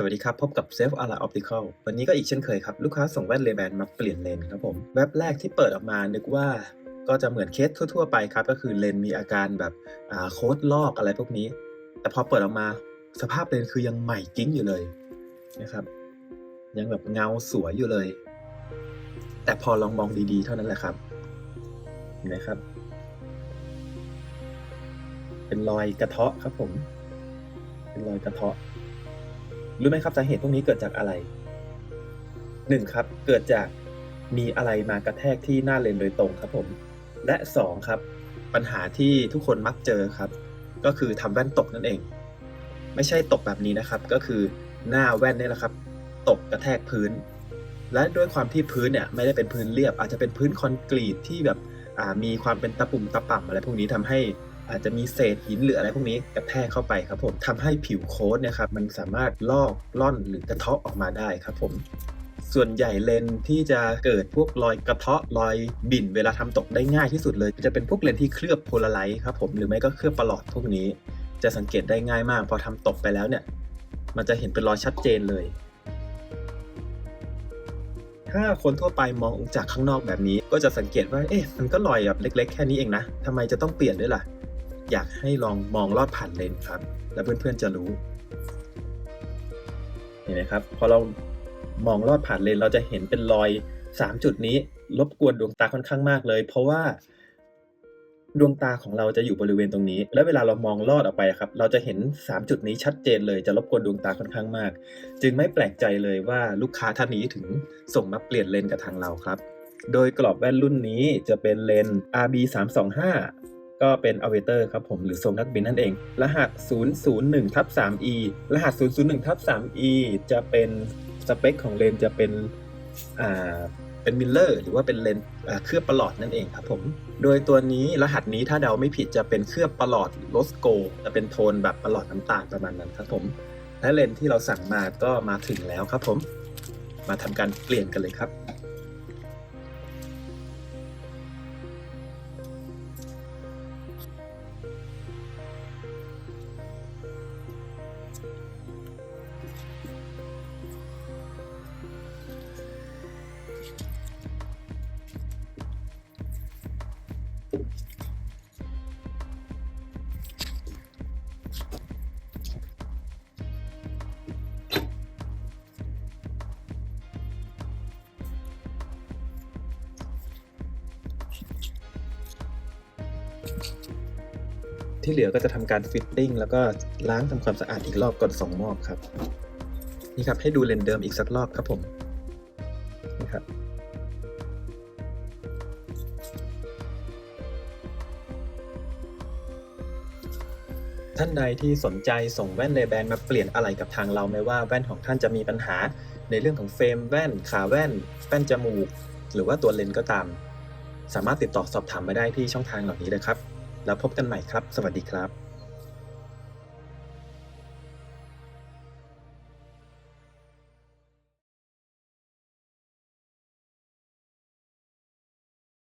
สวัสดีครับ พบกับ Self a l a Optical วันนี้ก็อีกเช่นเคยครับ ลูกค้าส่งแว่นเลแบนมาเปลี่ยนเลนส์ครับผมแว็บแรกที่เปิดออกมานึกว่าก็จะเหมือนเคสทั่ว ๆ ไปครับ ก็คือเลนส์มีอาการแบบโค้ดลอกอะไรพวกนี้ แต่พอเปิดออกมาสภาพเลนส์คือยังใหม่กิ้งอยู่เลยนะครับ ยังแบบเงาสวยอยู่เลย แต่พอลองมองดีๆ เท่านั้นแหละครับเห็นไหมครับ เป็นรอยกระเทาะครับผม เป็นรอยกระเทาะ รู้ไหมครับสาเหตุพวกนี้เกิดจากอะไรหนึ่งครับ เกิดจากมีอะไรมากระแทกที่หน้าเลนโดยตรงครับผม และสองครับ ปัญหาที่ทุกคนมักเจอครับ ก็คือทำแว่นตกนั่นเอง ไม่ใช่ตกแบบนี้นะครับ ก็คือหน้าแว่นนี่แหละครับ ตกกระแทกพื้น และด้วยความที่พื้นเนี่ยไม่ได้เป็นพื้นเรียบ อาจจะเป็นพื้นคอนกรีตที่แบบมีความเป็นตะปุ่มตะป่ำอะไรพวกนี้ทำให้ อาจจะมีเศษหินหรืออะไรพวกนี้กระแทกเข้าไปครับผมทำให้ผิวโค้ดนี่ยครับมันสามารถลอกล่อนหรือกระเทาะออกมาได้ครับผมส่วนใหญ่เลนที่จะเกิดพวกรอยกระเทาะรอยบิ่นเวลาทำตกได้ง่ายที่สุดเลย จะเป็นพวกเลนที่เคลือบโพลาไรต์ครับผมหรือไม่ก็เคลือบประหลอดพวกนี้ จะสังเกตได้ง่ายมาก พอทำตกไปแล้วเนี่ย มันจะเห็นเป็นรอยชัดเจนเลย ถ้าคนทั่วไปมองจากข้างนอกแบบนี้ ก็จะสังเกตว่าเอ๊ะมันก็รอยแบบเล็ก ๆ แค่นี้เองนะทำไมจะต้องเปลี่ยนด้วยล่ะ อยากให้ลองมองลอดผ่านเลนส์ครับ แล้วเพื่อนๆจะรู้เห็นไหมครับพอเรามองลอดผ่านเลนส์เราจะเห็นเป็นรอย 3 จุดนี้รบกวนดวงตาค่อนข้างมากเลย เพราะว่า ดวงตาของเราจะอยู่บริเวณตรงนี้ แล้วเวลาเรามองลอดออกไปครับ เราจะเห็น 3 จุดนี้ชัดเจนเลยจะรบกวนดวงตาค่อนข้างมาก จึงไม่แปลกใจเลยว่าลูกค้าท่านนี้ถึงส่งมาเปลี่ยนเลนส์กับทางเราครับ โดยกรอบแว่นรุ่นนี้จะเป็นเลนส์ RB 3 2 5 ก็เป็น a v a t o r ครับผมหรือทรงนักบินนั่นเอง รหัส 001ทับ 3E รหัส 001ทับ 3E จะเป็นสเปคของเลนส์จะเป็นอ่าเป็นมิลเลอร์หรือว่าเป็นเลนส์เคลือบประหลอดนั่นเองครับผม โดยตัวนี้รหัสนี้ถ้าเดาไม่ผิดจะเป็นเคลือบประหลอดโรสโกจะเป็นโทนแบบประหลอดน้ำตาลประมาณนั้นครับผม และเลนส์ที่เราสั่งมาก็มาถึงแล้วครับผม มาทำการเปลี่ยนกันเลยครับ ที่เหลือก็จะทำการฟิตติ้งแล้วก็ล้างทำความสะอาดอีกรอบก่อนส่งมอบครับ นี่ครับให้ดูเลนเดิมอีกสักรอบครับผมนี่ครับท่านใดที่สนใจส่งแว่นเลแบนมาเปลี่ยนอะไรกับทางเราไม่ว่าแว่นของท่านจะมีปัญหา ในเรื่องของเฟรมแว่นขาแว่นแป้นจมูก หรือว่าตัวเลนก็ตาม สามารถติดต่อสอบถามมาได้ที่ช่องทางเหล่านี้เลยครับ แล้วพบกันใหม่ครับ สวัสดีครับ